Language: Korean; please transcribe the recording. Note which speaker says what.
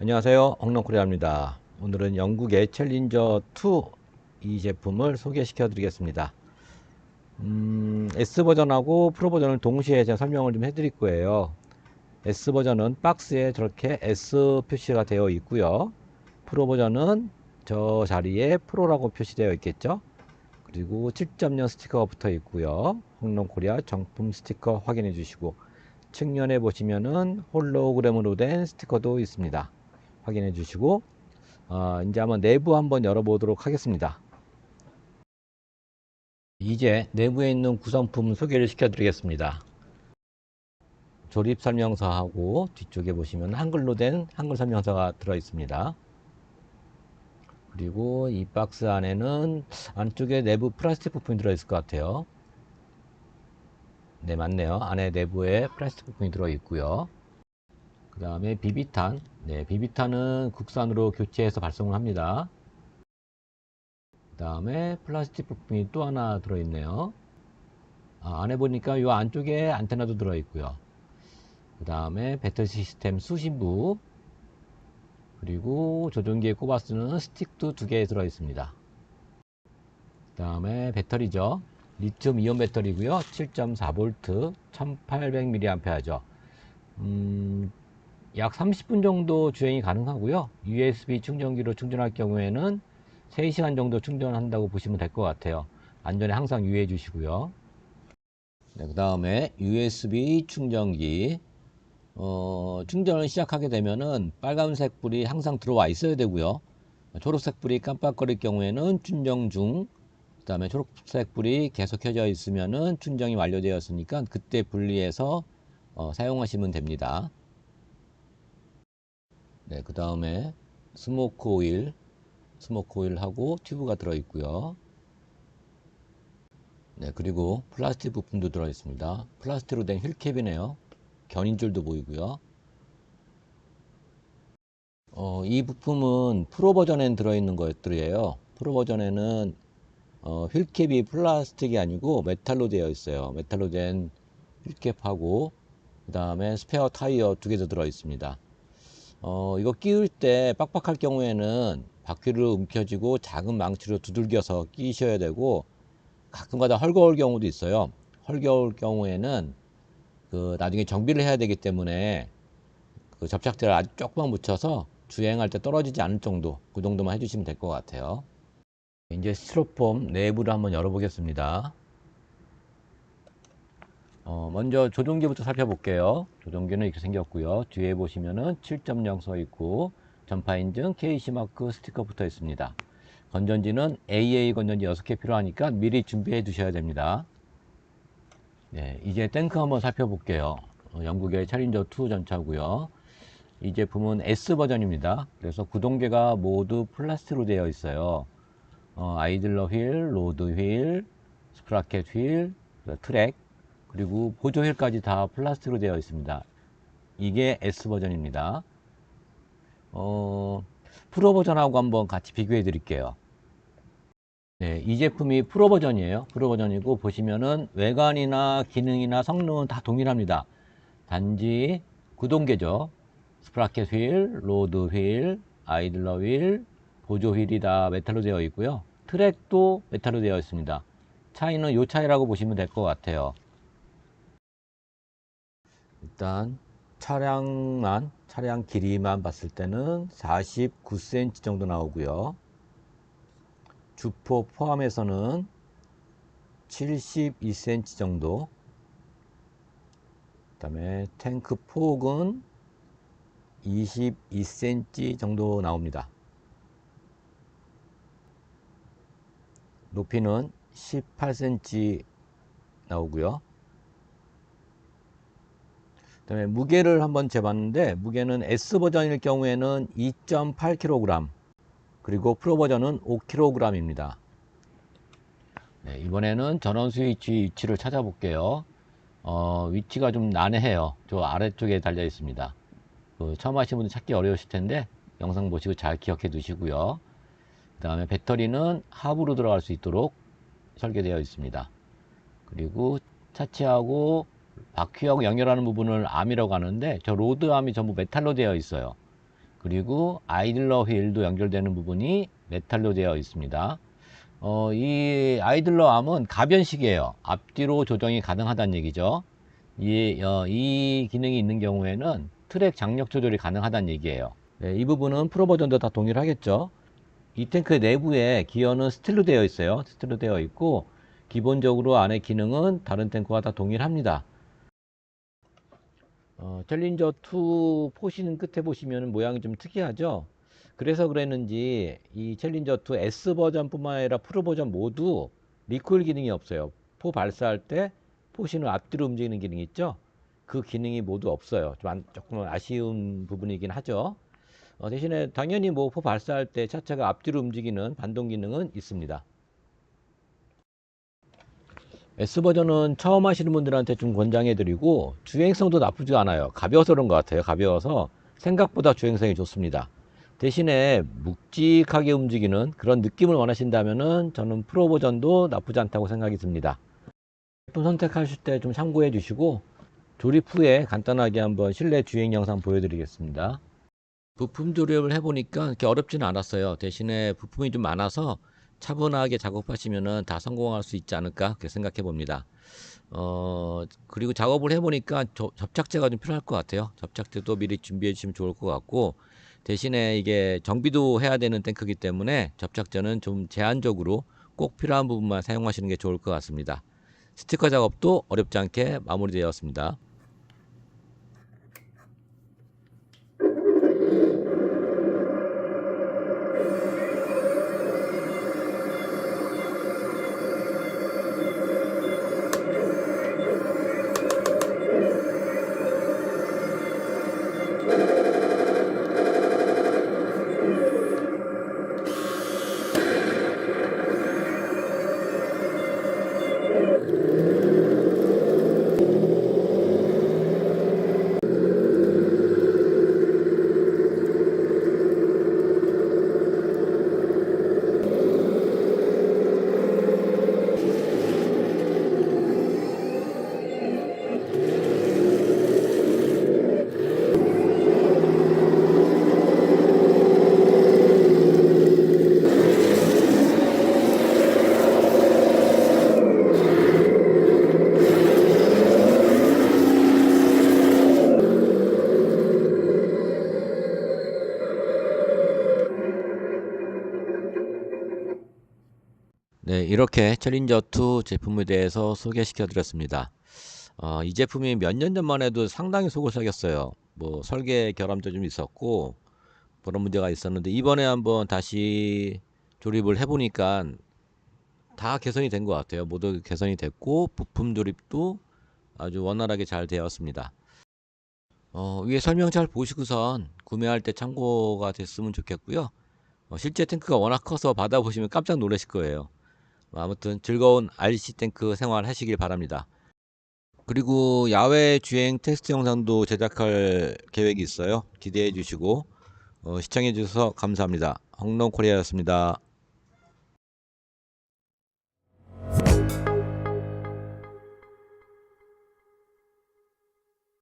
Speaker 1: 안녕하세요. 홍롱코리아입니다. 오늘은 영국의 챌린저 2 이 제품을 소개시켜 드리겠습니다. 음, S 버전하고 프로 버전을 동시에 제가 설명을 좀 해드릴 거예요. S 버전은 박스에 저렇게 S 표시가 되어 있고요. 프로 버전은 저 자리에 프로라고 표시되어 있겠죠. 그리고 7.0 스티커가 붙어 있고요. 홍롱코리아 정품 스티커 확인해 주시고 측면에 보시면은 홀로그램으로 된 스티커도 있습니다. 확인해 주시고 어, 이제 한번 내부 한번 열어보도록 하겠습니다. 이제 내부에 있는 구성품 소개를 시켜드리겠습니다. 조립 설명서하고 뒤쪽에 보시면 한글로 된 한글 설명서가 들어 있습니다. 그리고 이 박스 안에는 안쪽에 내부 플라스틱 부품이 들어 있을 것 같아요. 네, 맞네요. 안에 내부에 플라스틱 부품이 들어 있고요. 그 다음에 비비탄. 네, 비비탄은 국산으로 교체해서 발송을 합니다. 그 다음에 플라스틱 부품이 또 하나 들어있네요. 아, 안에 보니까 이 안쪽에 안테나도 들어있고요. 그 다음에 배터리 시스템 수신부. 그리고 조종기에 꼽아 쓰는 스틱도 두 개 들어 있습니다. 그 다음에 배터리죠. 리튬 이온 배터리고요. 7.4V, 1800mAh죠. 음, 약 30분 정도 주행이 가능하고요. USB 충전기로 충전할 경우에는 3시간 정도 충전한다고 보시면 될 것 같아요. 안전에 항상 유의해 주시고요. 네, 그 다음에 USB 충전기. 어, 충전을 시작하게 되면은 빨간색 불이 항상 들어와 있어야 되고요. 초록색 불이 깜빡거릴 경우에는 충전 중. 그 다음에 초록색 불이 계속 켜져 있으면은 충전이 완료되었으니까 그때 분리해서 어, 사용하시면 됩니다. 네, 그 다음에 스모크 오일, 스모크 오일하고 튜브가 들어 있고요. 네, 그리고 플라스틱 부품도 들어 있습니다. 플라스틱으로 된 휠캡이네요. 견인줄도 보이고요. 어, 이 부품은 프로 버전에 들어있는 것들이에요. 프로 버전에는 어, 휠캡이 플라스틱이 아니고 메탈로 되어 있어요. 메탈로 된 휠캡하고 그 다음에 스페어 타이어 두 개도 들어 있습니다. 어, 이거 끼울 때 빡빡할 경우에는 바퀴를 움켜쥐고 작은 망치로 두들겨서 끼셔야 되고 가끔가다 헐거울 경우도 있어요. 헐거울 경우에는 그 나중에 정비를 해야 되기 때문에 그 접착제를 아주 조금만 묻혀서 주행할 때 떨어지지 않을 정도 그 정도만 해주시면 될 것 같아요. 이제 스티로폼 내부를 한번 열어보겠습니다. 어, 먼저 조종기부터 살펴볼게요. 조종기는 이렇게 생겼고요. 뒤에 보시면은 7.0 써 있고 전파 인증 KC 마크 스티커 붙어 있습니다. 건전지는 AA 건전지 6개 필요하니까 미리 준비해 두셔야 됩니다. 네, 이제 탱크 한번 살펴볼게요. 어, 영국의 챌린저 2 전차고요. 이 제품은 S 버전입니다. 그래서 구동계가 모두 플라스틱으로 되어 있어요. 어, 아이들러 휠, 로드 휠, 스프라켓 휠, 트랙, 그리고 보조 휠까지 다 플라스틱으로 되어 있습니다. 이게 S 버전입니다. 어, 프로 버전하고 한번 같이 비교해 드릴게요. 네, 이 제품이 프로 버전이에요. 프로 버전이고 보시면은 외관이나 기능이나 성능은 다 동일합니다. 단지 구동계죠. 스프라켓 휠, 로드 휠, 아이들러 휠, 보조 휠이 다 메탈로 되어 있고요. 트랙도 메탈로 되어 있습니다. 차이는 이 차이라고 보시면 될 것 같아요. 일단 차량만 차량 길이만 봤을 때는 49cm 정도 나오고요. 주포 포함해서는 72cm 정도. 그 다음에 탱크 폭은 22cm 정도 나옵니다. 높이는 18cm 나오고요. 그 다음에 무게를 한번 재봤는데 무게는 S 버전일 경우에는 2.8kg 그리고 프로 버전은 5kg입니다. 네, 이번에는 전원 스위치 위치를 찾아볼게요. 어, 위치가 좀 난해해요. 저 아래쪽에 달려 있습니다. 그 처음 하시는 분들 찾기 어려우실 텐데 영상 보시고 잘 기억해 두시고요. 그 다음에 배터리는 하부로 들어갈 수 있도록 설계되어 있습니다. 그리고 차체하고 바퀴하고 연결하는 부분을 암이라고 하는데 저 로드암이 전부 메탈로 되어 있어요. 그리고 아이들러 휠도 연결되는 부분이 메탈로 되어 있습니다. 어, 이 아이들러 암은 가변식이에요. 앞뒤로 조정이 가능하다는 얘기죠. 이, 어, 이 기능이 있는 경우에는 트랙 장력 조절이 가능하다는 얘기예요. 네, 이 부분은 프로 버전도 다 동일하겠죠. 이 탱크 내부에 기어는 스틸로 되어 있어요. 스틸로 되어 있고 기본적으로 안에 기능은 다른 탱크와 다 동일합니다. 어, 챌린저 2 포신 끝에 보시면 모양이 좀 특이하죠. 그래서 그랬는지 이 챌린저 2 S 버전뿐만 아니라 프로 버전 모두 리콜 기능이 없어요. 포 발사할 때 포신을 앞뒤로 움직이는 기능이 있죠. 그 기능이 모두 없어요. 좀 안- 조금 아쉬운 부분이긴 하죠. 어, 대신에 당연히 뭐 포 발사할 때 차체가 앞뒤로 움직이는 반동 기능은 있습니다. S 버전은 처음 하시는 분들한테 좀 권장해 드리고 주행성도 나쁘지 않아요. 가벼워서 그런 것 같아요. 가벼워서 생각보다 주행성이 좋습니다. 대신에 묵직하게 움직이는 그런 느낌을 원하신다면은 저는 프로 버전도 나쁘지 않다고 생각이 듭니다. 제품 선택하실 때 좀 참고해 주시고 조립 후에 간단하게 한번 실내 주행 영상 보여드리겠습니다. 부품 조립을 해보니까 그렇게 어렵지는 않았어요. 대신에 부품이 좀 많아서 차분하게 작업하시면은 다 성공할 수 있지 않을까 그렇게 생각해 봅니다. 어, 그리고 작업을 해보니까 저- 접착제가 좀 필요할 것 같아요. 접착제도 미리 준비해 주시면 좋을 것 같고 대신에 이게 정비도 해야 되는 탱크이기 때문에 접착제는 좀 제한적으로 꼭 필요한 부분만 사용하시는 게 좋을 것 같습니다. 스티커 작업도 어렵지 않게 마무리되었습니다. 네, 이렇게 챌린저 2 제품에 대해서 소개시켜 드렸습니다. 어, 이 제품이 몇 년 전만 해도 상당히 속을 썩였어요. 뭐 설계 결함도 좀 있었고 그런 문제가 있었는데 이번에 한번 다시 조립을 해보니까 다 개선이 된 것 같아요. 모두 개선이 됐고 부품 조립도 아주 원활하게 잘 되었습니다. 어, 위에 설명 잘 보시고선 구매할 때 참고가 됐으면 좋겠고요. 어, 실제 탱크가 워낙 커서 받아보시면 깜짝 놀라실 거예요. 아무튼 즐거운 RC 탱크 생활 하시길 바랍니다. 그리고 야외 주행 테스트 영상도 제작할 계획이 있어요. 기대해 주시고 어, 시청해 주셔서 감사합니다. 홍롱 코리아였습니다.